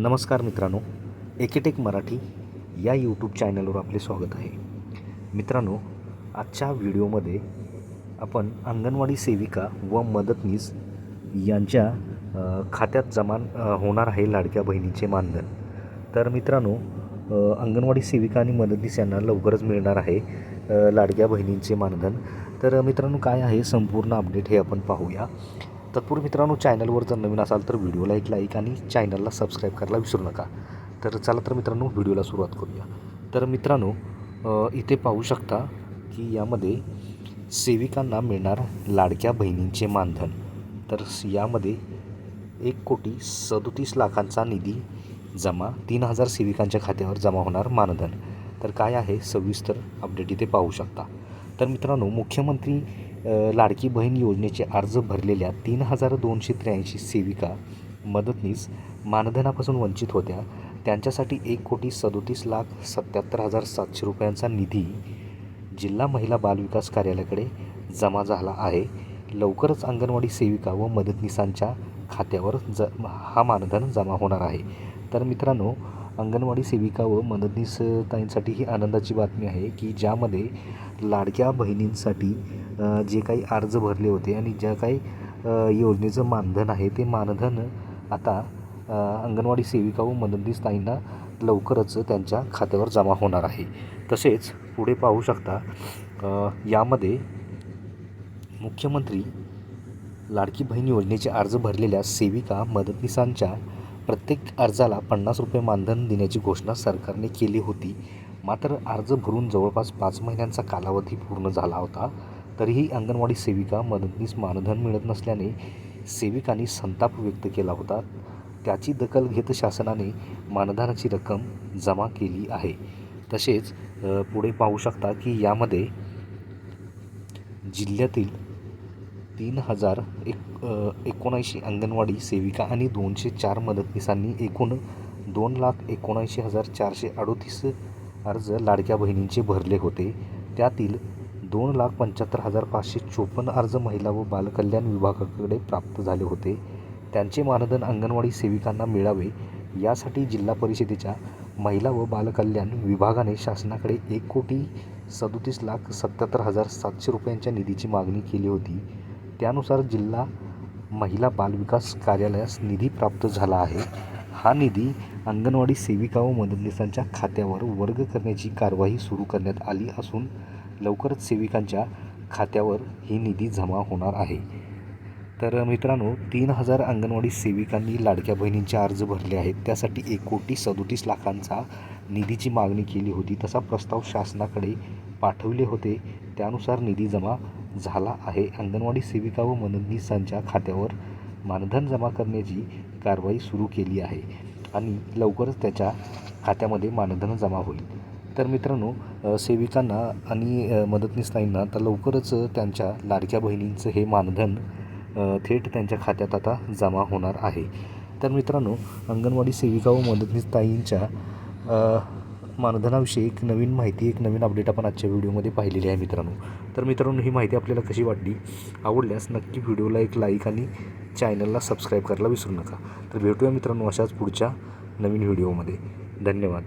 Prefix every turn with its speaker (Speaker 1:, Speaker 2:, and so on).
Speaker 1: नमस्कार मित्रांनो एकेटेक मराठी या यूट्यूब चॅनलवर आपले स्वागत आहे. मित्रांनो आजच्या व्हिडिओमध्ये आपण अंगणवाडी सेविका व मदतनीस यांच्या खात्यात जमा होणार आहे लाडक्या बहिणीचे मानधन. तर मित्रांनो अंगणवाडी सेविका आणि मदतनीस यांना लवकरच मिळणार आहे लाडक्या बहिणींचे मानधन. तर मित्रांनो काय आहे संपूर्ण अपडेट हे आपण पाहूया. तत्पूर्वी मित्रांनो चॅनलवर जर नवीन असाल तर व्हिडिओला एक लाईक आणि चॅनलला सबस्क्राईब करायला विसरू नका. तर चला तर मित्रांनो व्हिडिओला सुरुवात करूया. तर मित्रांनो इथे पाहू शकता की यामध्ये सेविकांना मिळणार लाडक्या बहिणींचे मानधन. तर यामध्ये एक कोटी सदोतीस लाखांचा निधी जमा तीन हजार सेविकांच्या खात्यावर जमा होणार मानधन. तर काय आहे? सविस्तर अपडेट इथे पाहू शकता. तर मित्रांनो मुख्यमंत्री लाडकी बहीण योजनेचे अर्ज भरलेल्या तीन हजार दोनशे त्र्याऐंशी सेविका मदतनीस मानधनापासून वंचित होत्या. त्यांच्यासाठी एक कोटी सदोतीस लाख सत्याहत्तर हजार सातशे रुपयांचा निधी जिल्हा महिला बालविकास कार्यालयाकडे जमा झाला आहे. लवकरच अंगणवाडी सेविका व मदतनीसांच्या खात्यावर ज हा मानधन जमा होणार आहे. तर मित्रांनो अंगणवाडी सेविका व मदतनीस ताईंसाठी ही आनंदाची बातमी आहे की ज्यामध्ये लाडक्या बहिणींसाठी जे काही अर्ज भरले होते आणि ज्या काही योजनेचं मानधन आहे ते मानधन आता अंगणवाडी सेविका व मदतनीस ताईंना लवकरच त्यांच्या खात्यावर जमा होणार आहे. तसेच पुढे पाहू शकता यामध्ये मुख्यमंत्री लाडकी बहीण योजनेचे अर्ज भरलेल्या सेविका मदतनीसांच्या प्रत्येक अर्जाला पन्नास रुपये मानधन देण्याची घोषणा सरकारने केली होती. मात्र अर्ज भरून जवळपास पाच महिन्यांचा कालावधी पूर्ण झाला होता. तरीही अंगणवाडी सेविका मदतनीस मानधन मिळत नसल्याने सेविकांनी संताप व्यक्त केला होता. त्याची दखल घेत शासनाने मानधनाची रक्कम जमा केली आहे. तसेच पुढे पाहू शकता की यामध्ये जिल्ह्यातील तीन हजार एक एकोणऐंशी अंगणवाडी सेविका आणि दोनशे चार मदतनीसांनी एकूण दोन लाख एकोणऐंशी हजार चारशे अडोतीस अर्ज लाडक्या बहिणींचे भरले होते. त्यातील दोन लाख पंच्याहत्तर हजार पाचशे चोपन्न अर्ज महिला व बालकल्याण विभागाकडे प्राप्त झाले होते. त्यांचे मानधन अंगणवाडी सेविकांना मिळावे यासाठी जिल्हा परिषदेच्या महिला व बालकल्याण विभागाने शासनाकडे एक कोटी सदोतीस लाख सत्याहत्तर हजार सातशे रुपयांच्या निधीची मागणी केली होती. त्यानुसार जिल्हा महिला बालविकास कार्यालयास निधी प्राप्त झाला आहे. हा निधी अंगणवाडी सेविका व मदतनीसांच्या खात्यावर वर्ग करण्याची कारवाई सुरू करण्यात आली असून लवकरच सेविकांच्या खात्यावर ही निधी जमा होणार आहे. तर मित्रांनो तीन हजार अंगणवाडी सेविकांनी लाडक्या बहिणींचे अर्ज भरले आहेत. त्यासाठी एक कोटी सदोतीस लाखांचा निधीची मागणी केली होती. तसा प्रस्ताव शासनाकडे पाठवले होते. त्यानुसार निधी जमा झाला आहे. अंगणवाडी सेविका व मदतनीसांच्या खात्यावर मानधन जमा करण्याची कारवाई सुरू केली आहे आणि लवकरच त्याच्या खात्यामध्ये मानधन जमा होईल. तर मित्रांनो सेविकांना आणि अ, तर लवकरच त्यांच्या लाडक्या बहिणींचं हे मानधन थेट त्यांच्या खात्यात आता जमा होणार आहे. तर मित्रांनो अंगणवाडी सेविका व मदतनीसताईंच्या मानधनाविषयी एक नवीन माहिती एक नवीन अपडेट आपण आजच्या व्हिडिओमध्ये पाहिलेली आहे मित्रांनो. तर मित्रांनो ही माहिती आपल्याला कशी वाटली? आवडल्यास नक्की व्हिडिओला एक लाईक आणि चॅनलला सबस्क्राईब करायला विसरू नका. तर भेटूया मित्रांनो अशाच पुढच्या नवीन व्हिडिओमध्ये धन्यवाद.